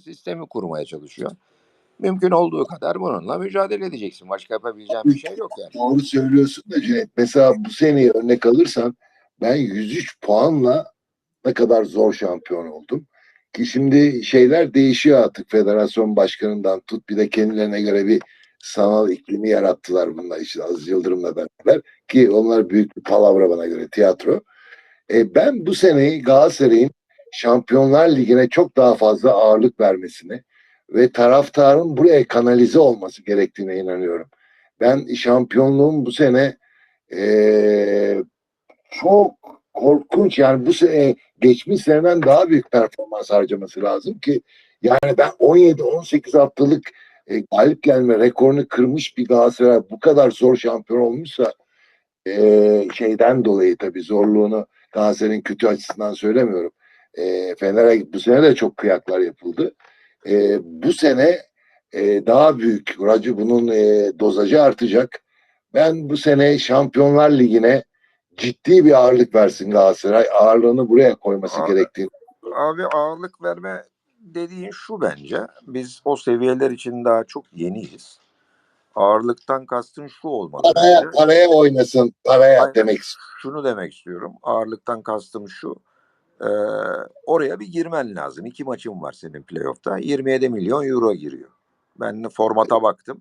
sistemi kurmaya çalışıyor. Mümkün olduğu kadar bununla mücadele edeceksin. Başka yapabileceğin bir şey yok yani. Doğru söylüyorsun da Cüneyt. Mesela bu seneyi örnek alırsan ben 103 puanla ne kadar zor şampiyon oldum. Ki şimdi şeyler değişiyor artık federasyon başkanından tut bir de kendilerine göre bir sanal iklimi yarattılar bunlar işte Aziz Yıldırım'la beraber ki onlar büyük bir palavra bana göre tiyatro. E, ben bu seneyi Galatasaray'ın Şampiyonlar Ligi'ne çok daha fazla ağırlık vermesini ve taraftarın buraya kanalize olması gerektiğine inanıyorum. Ben şampiyonluğun bu sene eee, çok korkunç yani bu sene geçmiş seneden daha büyük performans harcaması lazım ki yani ben 17-18 haftalık e, galip gelme rekorunu kırmış bir Galatasaray bu kadar zor şampiyon olmuşsa e, şeyden dolayı tabii zorluğunu Galatasaray'ın kötü açısından söylemiyorum. E, Fener'e bu sene de çok kıyaklar yapıldı. E, bu sene e, daha büyük Racı bunun e, dozajı artacak. Ben bu sene Şampiyonlar Ligi'ne ciddi bir ağırlık versin Galatasaray. Ağırlığını buraya koyması Abi, gerektiğini. Abi ağırlık verme dediğin şu bence. Biz o seviyeler için daha çok yeniyiz. Ağırlıktan kastın şu olmalı. Paraya, bence. paraya oynasın. Paraya Aynen. demek istiyorum. Şunu demek istiyorum. Ağırlıktan kastım şu. Ee, oraya bir girmen lazım. İki maçın var senin playoff'ta. 27 milyon euro giriyor. Ben formata baktım.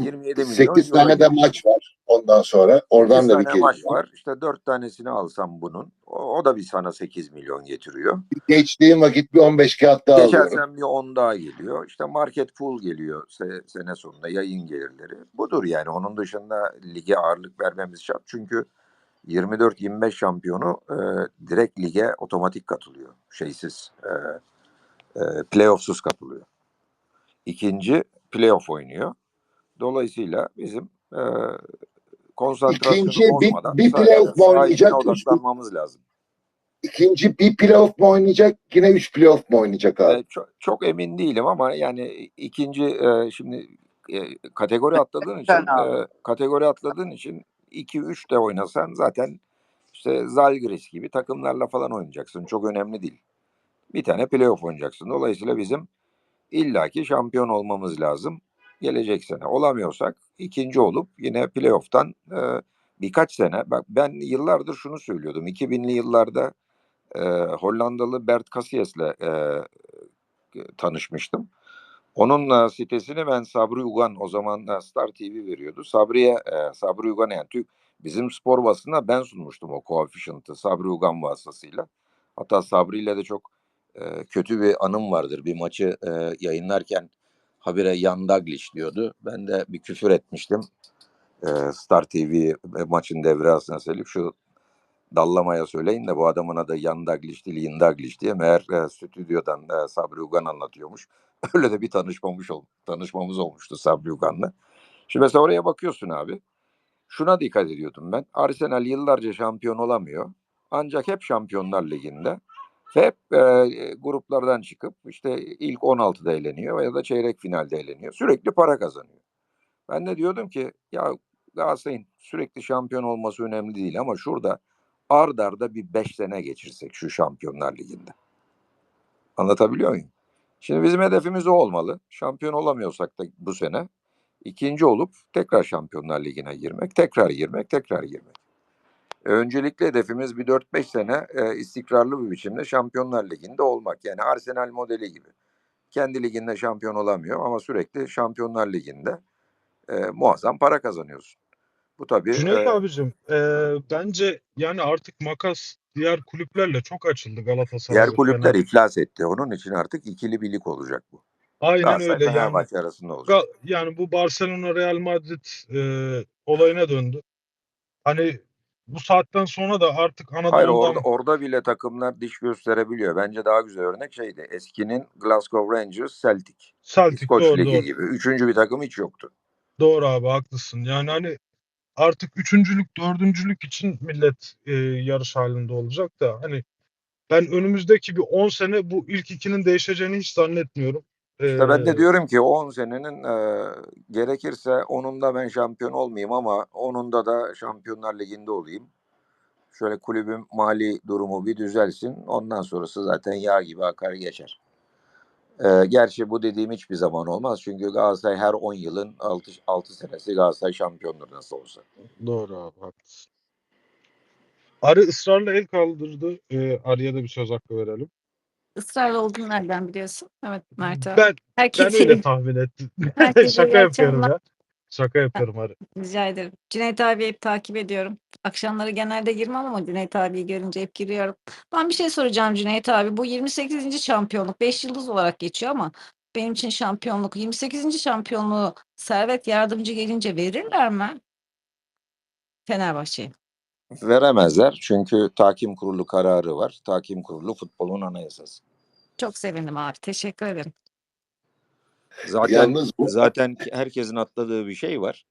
27 milyon 8 euro tane de giriyor. maç var ondan sonra. Oradan da bir tane maç var. İşte dört tanesini alsam bunun. O, o da bir sana 8 milyon getiriyor. Geçtiğim vakit bir 15 kağıt daha alıyorum. Geçersen bir 10 daha geliyor. İşte market pool geliyor se- sene sonunda yayın gelirleri. Budur yani. Onun dışında lige ağırlık vermemiz şart. Çünkü 24-25 şampiyonu e, direkt lige otomatik katılıyor. Şeysiz. E, e, playoffsuz katılıyor. İkinci playoff oynuyor. Dolayısıyla bizim e, konsantrasyonu İkinci bir- bozmadan bir sadece playoff oynayacak, üç- odaklanmamız lazım. İkinci bir playoff mu oynayacak? Yine 3 playoff mu oynayacak abi? E, çok, çok emin değilim ama yani ikinci e, şimdi e, kategori atladığın için e, kategori atladığın için 2-3 de oynasan zaten işte Zalgiris gibi takımlarla falan oynayacaksın. Çok önemli değil. Bir tane playoff oynayacaksın. Dolayısıyla bizim illaki şampiyon olmamız lazım. Gelecek sene. Olamıyorsak ikinci olup yine playoff'tan e, birkaç sene. Bak ben yıllardır şunu söylüyordum. 2000'li yıllarda e, Hollandalı Bert Casillas'le e, tanışmıştım. Onun e, sitesini ben Sabri Ugan o zaman e, Star TV veriyordu. Sabri'ye e, Sabri Ugan yani Türk bizim spor basına ben sunmuştum o koefisyentı Sabri Ugan vasıtasıyla. Hatta Sabri ile de çok kötü bir anım vardır. Bir maçı yayınlarken habire Yan Daglish diyordu. Ben de bir küfür etmiştim. Star TV maçın devre arasına söyleyip şu dallamaya söyleyin de bu adamın adı Yan Daglish değil Yin Daglish diye meğer e, stüdyodan Sabri Ugan anlatıyormuş. Öyle de bir tanışmamış ol, tanışmamız olmuştu Sabri Ugan'la. Şimdi mesela oraya bakıyorsun abi. Şuna dikkat ediyordum ben. Arsenal yıllarca şampiyon olamıyor. Ancak hep Şampiyonlar Ligi'nde. Hep e, gruplardan çıkıp işte ilk 16'da eğleniyor ya da çeyrek finalde eğleniyor. Sürekli para kazanıyor. Ben de diyordum ki ya Galatasaray'ın sürekli şampiyon olması önemli değil ama şurada ard arda bir 5 sene geçirsek şu Şampiyonlar Ligi'nde. Anlatabiliyor muyum? Şimdi bizim hedefimiz o olmalı. Şampiyon olamıyorsak da bu sene ikinci olup tekrar Şampiyonlar Ligi'ne girmek, tekrar girmek, tekrar girmek. E, Öncelikli hedefimiz bir 4-5 sene e, istikrarlı bir biçimde Şampiyonlar Ligi'nde olmak. Yani Arsenal modeli gibi. Kendi liginde şampiyon olamıyor ama sürekli Şampiyonlar Ligi'nde e, muazzam para kazanıyorsun. Bu tabii Cüneyt e, abicim, eee, bence yani artık makas diğer kulüplerle çok açıldı Galatasaray diğer kulüpler Fener. iflas etti. Onun için artık ikili bir lig olacak bu. Aynen Galatasaray öyle yani. Fenerbahçe arasında olacak. Ga- yani bu Barcelona Real Madrid eee, olayına döndü. Hani bu saatten sonra da artık Hayır Anadolu'dan orada, orada bile takımlar diş gösterebiliyor. Bence daha güzel örnek şeydi. Eskinin Glasgow Rangers Celtic. Celtic İskoç doğru Ligi doğru. gibi. Üçüncü bir takım hiç yoktu. Doğru abi haklısın. Yani hani artık üçüncülük, dördüncülük için millet eee, yarış halinde olacak da hani ben önümüzdeki bir 10 sene bu ilk ikinin değişeceğini hiç zannetmiyorum. İşte ben de diyorum ki o 10 senenin e, gerekirse onunda ben şampiyon olmayayım ama onunda da Şampiyonlar Ligi'nde olayım. Şöyle kulübün mali durumu bir düzelsin. Ondan sonrası zaten yağ gibi akar geçer. Ee, gerçi bu dediğim hiçbir zaman olmaz. Çünkü Galatasaray her 10 yılın 6, 6 senesi Galatasaray şampiyondur nasıl olsa. Doğru abi haklısın. Arı ısrarla el kaldırdı. Ee, Arı'ya da bir söz hakkı verelim. Israrlı olduğunu nereden biliyorsun? Evet Mert abi. Ben, ben Herkese, öyle tahmin ettim. herkese Şaka iyi yapıyorum akşamlar. ya. Şaka yapıyorum Arı. Rica ederim. Cüneyt abi hep takip ediyorum. Akşamları genelde girmem ama Cüneyt abiyi görünce hep giriyorum. Ben bir şey soracağım Cüneyt abi. Bu 28. şampiyonluk 5 yıldız olarak geçiyor ama benim için şampiyonluk 28. şampiyonluğu Servet Yardımcı gelince verirler mi? Fenerbahçe'ye. Veremezler çünkü tahkim kurulu kararı var. Tahkim kurulu futbolun anayasası. Çok sevindim abi. Teşekkür ederim. Zaten Yalnız bu zaten herkesin atladığı bir şey var.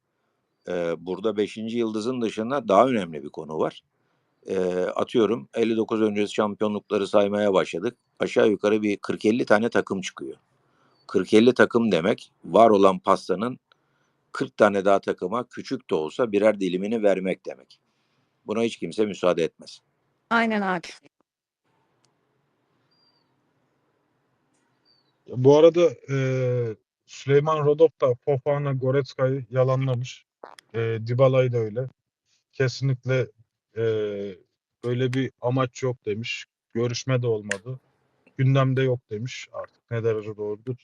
Ee, burada 5. yıldızın dışında daha önemli bir konu var. Ee, atıyorum 59 öncesi şampiyonlukları saymaya başladık. Aşağı yukarı bir 40-50 tane takım çıkıyor. 40-50 takım demek var olan pastanın 40 tane daha takıma küçük de olsa birer dilimini vermek demek. Buna hiç kimse müsaade etmez. Aynen abi. Bu arada e, Süleyman Rodop da Fofana Goretzka'yı yalanlamış. E, Dybala'yı da öyle. Kesinlikle e, böyle bir amaç yok demiş. Görüşme de olmadı. Gündemde yok demiş. Artık ne derece doğrudur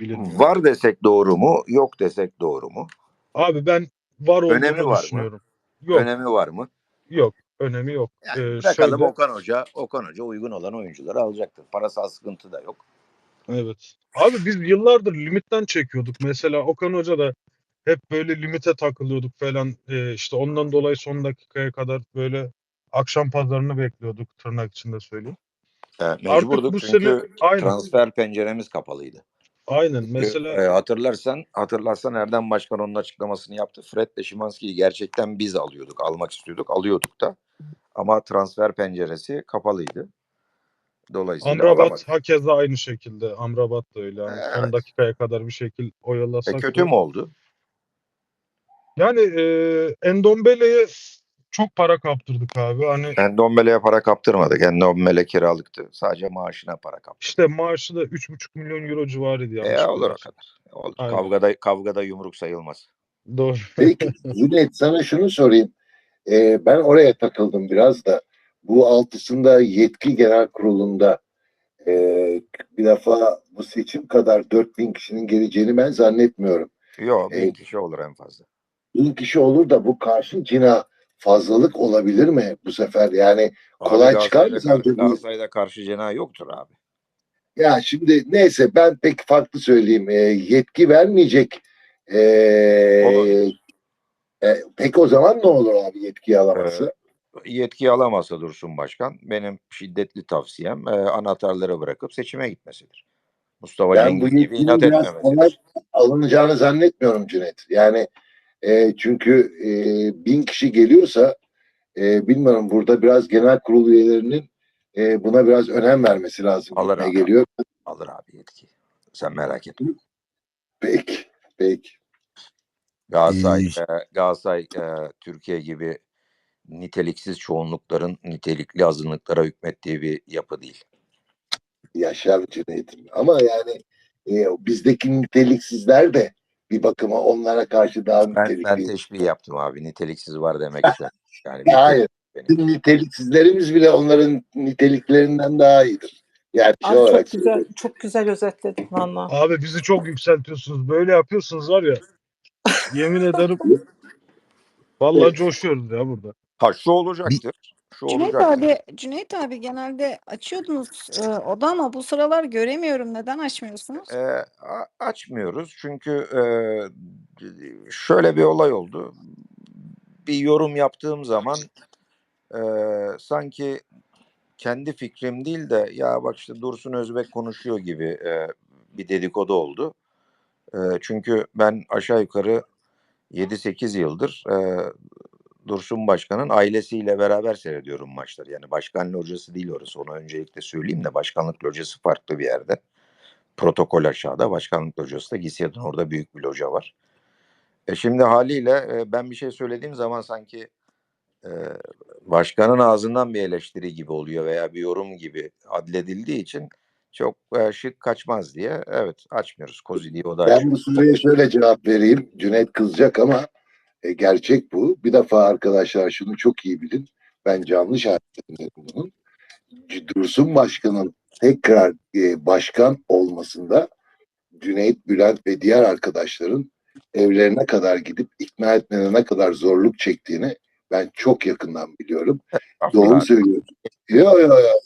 bilinmiyor. Var desek doğru mu? Yok desek doğru mu? Abi ben var olduğunu Önemi var mı? düşünüyorum. Yok, Önemi var mı? yok. Önemi yok. Yani Ee, bırakalım şöyle- Okan Hoca. Okan Hoca uygun olan oyuncuları alacaktır. Parasal sıkıntı da yok. Evet. Abi biz yıllardır limitten çekiyorduk. Mesela Okan Hoca da hep böyle limite takılıyorduk falan. Ee, işte ondan dolayı son dakikaya kadar böyle akşam pazarını bekliyorduk tırnak içinde söyleyeyim. Ee, mecburduk bu çünkü sene- aynen. transfer penceremiz kapalıydı. Aynen. Mesela e, hatırlarsan hatırlarsan Erdem Başkan onun açıklamasını yaptı. Fred ile Şimanski'yi gerçekten biz alıyorduk. Almak istiyorduk. Alıyorduk da. Ama transfer penceresi kapalıydı. Dolayısıyla Amrabat alamadık. hakeza aynı şekilde. Amrabat da öyle. Yani son Evet. dakikaya kadar bir şekil oyalasak. E, kötü mü oldu? Yani e, Endombele'ye çok para kaptırdık abi. Hani Endombele'ye para kaptırmadık. Endombele kiralıktı. Sadece maaşına para kaptırdık. işte maaşı da 3,5 milyon euro civarıydı E, olur o kadar. Olur. Aynen. Kavgada, kavgada yumruk sayılmaz. Doğru. Peki Cüneyt sana şunu sorayım. Ee, ben oraya takıldım biraz da. Bu altısında yetki genel kurulunda e, bir defa bu seçim kadar 4000 kişinin geleceğini ben zannetmiyorum. Yok bin Evet. kişi olur en fazla. Bin kişi olur da bu karşı cina fazlalık olabilir mi bu sefer? Yani Kolay Abi çıkar mı sence? Galatasaray'da karşı cenah yoktur abi. ya şimdi neyse ben pek farklı söyleyeyim. E, yetki vermeyecek. E, e, peki o zaman ne olur abi yetkiyi alaması? Yetki alamazsa Dursun Başkan benim şiddetli tavsiyem e, anahtarları bırakıp seçime gitmesidir. Mustafa Ben Cengiz gibi inat etmemesidir. alınacağını zannetmiyorum Cüneyt. Yani e, çünkü e, bin kişi geliyorsa e, bilmiyorum burada biraz genel kurul üyelerinin e, buna biraz önem vermesi lazım. Alır abi. geliyor. Alır abi yetki. Sen merak etme. Peki. Peki. Galatasaray, e, Galatasaray e, Türkiye gibi niteliksiz çoğunlukların nitelikli azınlıklara hükmettiği bir yapı değil. Yaşar Cüneyt'im. Ama yani e, bizdeki niteliksizler de bir bakıma onlara karşı daha Ben, nitelikli. ben teşbih yaptım abi. Niteliksiz var demek istedim. Yani Hayır. benim. Bizim niteliksizlerimiz bile onların niteliklerinden daha iyidir. Yani şey olarak çok güzel, çok güzel özetledin valla. Abi bizi çok yükseltiyorsunuz. Böyle yapıyorsunuz var ya. Yemin ederim. Vallahi coşuyoruz ya burada. Ha şu olacaktır. Şu Cüneyt olacaktır. abi, Cüneyt abi genelde açıyordunuz e, oda ama bu sıralar göremiyorum. Neden açmıyorsunuz? E, a- açmıyoruz çünkü e, şöyle bir olay oldu. Bir yorum yaptığım zaman e, sanki kendi fikrim değil de ya bak işte Dursun Özbek konuşuyor gibi e, bir dedikodu oldu. E, çünkü ben aşağı yukarı 7-8 yıldır e, Dursun Başkan'ın ailesiyle beraber seyrediyorum maçları. Yani başkan locası değil orası. Onu öncelikle söyleyeyim de başkanlık locası farklı bir yerde. Protokol aşağıda. Başkanlık locası da Gisyad'ın orada büyük bir loca var. E şimdi haliyle e, ben bir şey söylediğim zaman sanki e, başkanın ağzından bir eleştiri gibi oluyor veya bir yorum gibi adledildiği için çok e, şık kaçmaz diye evet açmıyoruz. Kozili'yi o da. Ben bu soruya şöyle cevap vereyim. Cüneyt kızacak ama e, gerçek bu. Bir defa arkadaşlar şunu çok iyi bilin. Ben canlı şahidim bunun. Dursun Başkan'ın tekrar e, başkan olmasında Cüneyt, Bülent ve diğer arkadaşların evlerine kadar gidip ikna etmene ne kadar zorluk çektiğini ben çok yakından biliyorum. Doğru söylüyorsun. Yo yo yo.